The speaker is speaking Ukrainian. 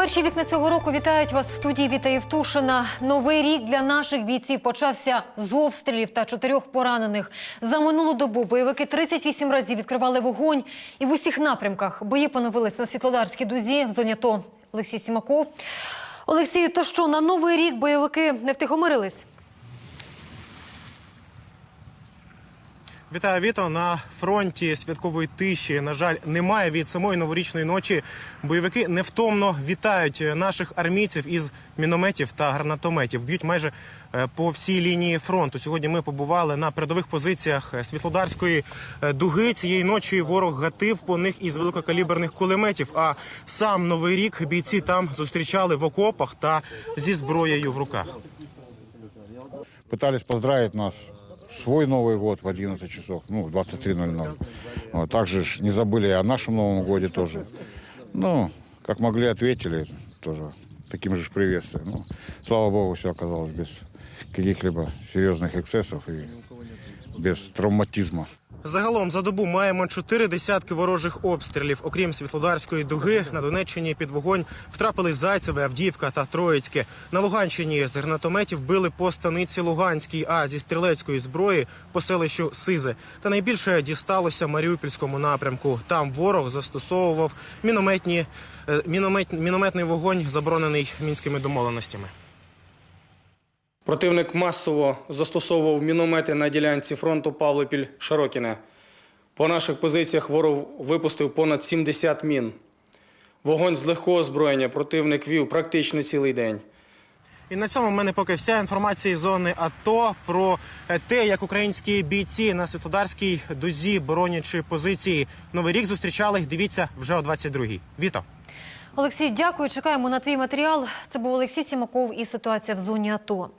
Перші вікна цього року вітають вас в студії Віта Євтушина. Новий рік для наших бійців почався з обстрілів та чотирьох поранених. За минулу добу бойовики 38 разів відкривали вогонь і в усіх напрямках бої поновились на Світлодарській дузі в зоні АТО. Олексій Сімаков. Олексію, то що на новий рік бойовики не втихомирились? Вітаю Віто. На фронті святкової тиші. На жаль, немає від самої новорічної ночі. Бойовики невтомно вітають наших армійців із мінометів та гранатометів. Б'ють майже е, по всій лінії фронту. Сьогодні ми побували на передових позиціях е, Світлодарської е, дуги. Цієї ночі ворог гатив по них із великокаліберних кулеметів. А сам новий рік бійці там зустрічали в окопах та зі зброєю в руках. Пытались поздравить нас свой Новый год в 11 часов, ну, в 23.00. Вот, также ж не забыли и о нашем Новом годе тоже. Ну, как могли, ответили тоже таким же ж приветствием. Ну, слава богу, все оказалось без каких-либо серьезных эксцессов и без травматизма. Загалом за добу маємо чотири десятки ворожих обстрілів. Окрім Світлодарської дуги, на Донеччині під вогонь втрапили Зайцеве, Авдіївка та Троїцьке. На Луганщині з гранатометів били по станиці Луганській, а зі стрілецької зброї по селищу Сизе. Та найбільше дісталося Маріупольському напрямку. Там ворог застосовував мінометні е, міномет, мінометний вогонь, заборонений мінськими домовленостями. Противник масово застосовував міномети на ділянці фронту Павлопіль-Широкіне. По наших позиціях ворог випустив понад 70 мін. Вогонь з легкого озброєння противник вів практично цілий день. І на цьому в мене поки вся інформація із зони АТО про е, те, як українські бійці на Світлодарській дузі, боронячи позиції Новий рік зустрічали. Дивіться вже о 22-й. Віто. Олексій, дякую. Чекаємо на твій матеріал. Це був Олексій Сімаков і ситуація в зоні АТО.